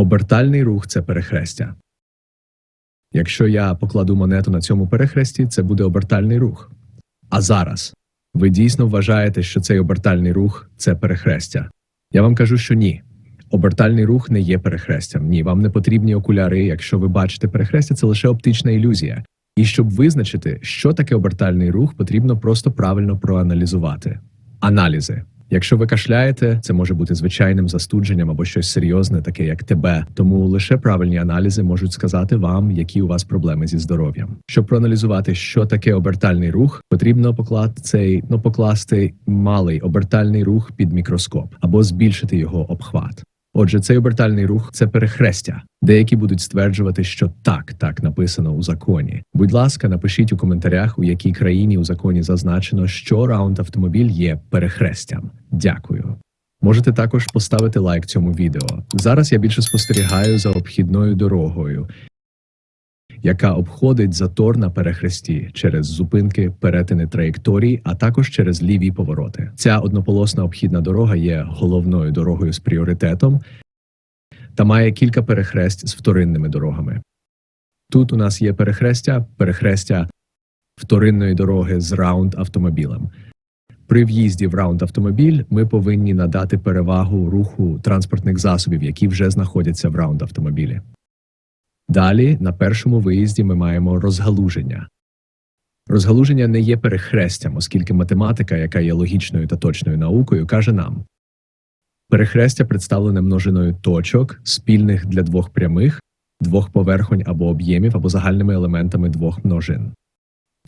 Обертальний рух це перехрестя. Якщо я покладу монету на цьому перехресті, це буде обертальний рух. А зараз ви дійсно вважаєте, що цей обертальний рух це перехрестя? Я вам кажу, що ні. Обертальний рух не є перехрестям. Ні, вам не потрібні окуляри. Якщо ви бачите перехрестя, це лише оптична ілюзія. І щоб визначити, що таке обертальний рух, потрібно просто правильно проаналізувати. Аналізи. Якщо ви кашляєте, це може бути звичайним застудженням або щось серйозне, таке як ТБ. Тому лише правильні аналізи можуть сказати вам, які у вас проблеми зі здоров'ям. Щоб проаналізувати, що таке обертальний рух, потрібно покласти цей ну покласти малий обертальний рух під мікроскоп або збільшити його обхват. Отже, цей обертальний рух це перехрестя. Деякі будуть стверджувати, що так, так написано у законі. Будь ласка, напишіть у коментарях, у якій країні у законі зазначено, що раунд автомобіль є перехрестям. Дякую. Можете також поставити лайк цьому відео. Зараз я більше спостерігаю за обхідною дорогою, яка обходить затор на перехресті через зупинки, перетини траєкторій, а також через ліві повороти. Ця однополосна обхідна дорога є головною дорогою з пріоритетом та має кілька перехресть з вторинними дорогами. Тут у нас є перехрестя, перехрестя вторинної дороги з раунд автомобілем. При в'їзді в раунд автомобіль ми повинні надати перевагу руху транспортних засобів, які вже знаходяться в раунд автомобілі. Далі, на першому виїзді, ми маємо розгалуження. Розгалуження не є перехрестям, оскільки математика, яка є логічною та точною наукою, каже нам: перехрестя представлене множиною точок, спільних для двох прямих, двох поверхонь або об'ємів, або загальними елементами двох множин.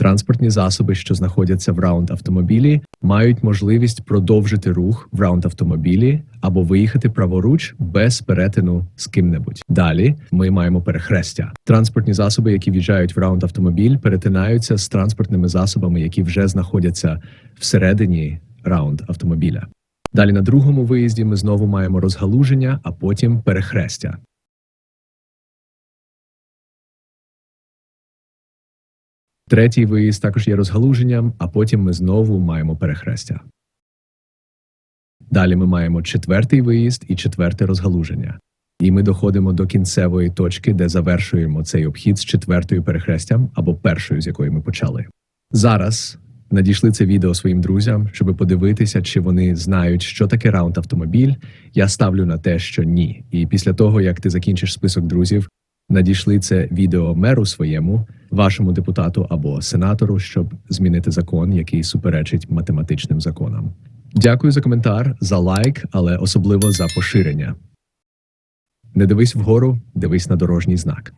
Транспортні засоби, що знаходяться в раунд автомобілі, мають можливість продовжити рух в раунд автомобілі або виїхати праворуч без перетину з ким-небудь. Далі ми маємо перехрестя. Транспортні засоби, які в'їжджають в раунд автомобіль, перетинаються з транспортними засобами, які вже знаходяться всередині раунд автомобіля. Далі на другому виїзді ми знову маємо розгалуження, а потім перехрестя. Третій виїзд також є розгалуженням, а потім ми знову маємо перехрестя. Далі ми маємо четвертий виїзд і четверте розгалуження. І ми доходимо до кінцевої точки, де завершуємо цей обхід з четвертою перехрестям або першою, з якої ми почали. Зараз надійшли це відео своїм друзям, щоб подивитися, чи вони знають, що таке раунд автомобіль. Я ставлю на те, що ні. І після того, як ти закінчиш список друзів, надійшли це відео меру своєму, вашому депутату або сенатору, щоб змінити закон, який суперечить математичним законам. Дякую за коментар, за лайк, але особливо за поширення. Не дивись вгору, дивись на дорожній знак.